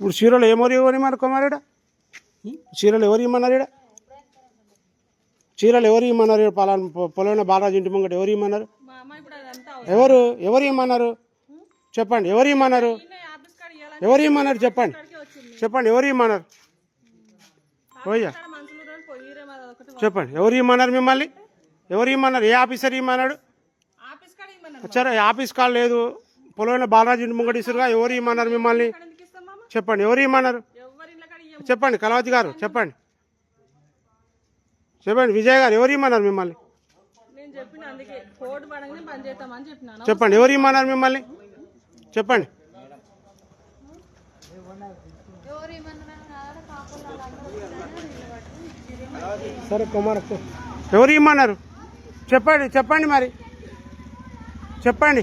ఇప్పుడు చీరలు ఏమోరు ఇవ్వమన్నారు కుమారుడా? చీరలు ఎవరు ఇమ్మన్నారు ఈడ? చీరలు ఎవరు ఇమ్మన్నారు ఈడ? పలానా పొ- పొలమైన బాలరాజు ఇంటి ముంగట ఎవరు అదంతా ఎవరు ఎవరు ఇమ్మన్నారు? చెప్పండి ఎవరు ఇవ్వాలని ఎవరు ఇమ్మన్నారు చెప్పండి. చెప్పండి ఎవరు ఇక్కడ మరి ఒకటి చెప్పండి ఎవరు ఇమ్మన్నారు మిమ్మల్ని? ఎవరు ఇమ్మన్నారు? ఏ ఆఫీసర్ ఇవ్వమన్నారు వచ్చారా ఆఫీస్ కాల్ లేదు. పొలమైన బాలరాజు ఇంటి ముంగట ఇసురుగా ఎవరు ఇమ్మన్నారు మిమ్మల్ని? చెప్పండి. ఎవరు ఇమ్మన్నారు? చెప్పండి కలవతి గారు చెప్పండి. చెప్పండి విజయ్ గారు ఎవరు ఇమ్మన్నారు మిమ్మల్ని? నేను చెప్పిన అందుకే కోడ్ పడంగానే బంద్ చేస్తామని చెప్పినాను. చెప్పండి ఎవరు ఇమ్మన్నారు మిమ్మల్ని? చెప్పండి. సరే కుమార్ ఎవరు ఇమ్మన్నారు? చెప్పండి చెప్పండి మరి. చెప్పండి.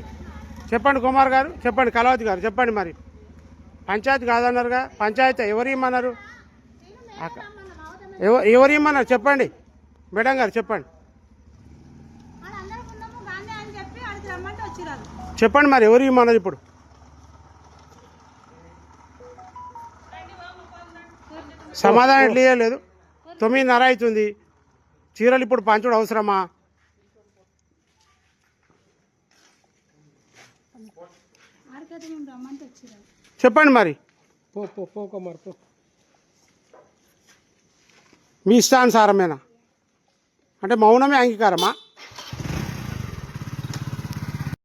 చెప్పండి కుమార్ గారు చెప్పండి కలవతి గారు చెప్పండి మరి. పంచాయతీ కాదన్నారుగా? పంచాయతీ ఎవరు ఇమ్మన్నారు ఎవరు ఇమ్మన్నారు చెప్పండి. మేడం గారు చెప్పండి. చెప్పండి మరి ఎవరు ఇమ్మన్నారు ఇప్పుడు? సమాధానం ఎట్లా ఇవ్వలేదు తొమ్మిదిన్నర అవుతుంది. చీరలు ఇప్పుడు పంచుడు అవసరమా? చెప్పండి మరి. మీ ఇష్టానుసారమేనా? అంటే మౌనమే అంగీకారమా?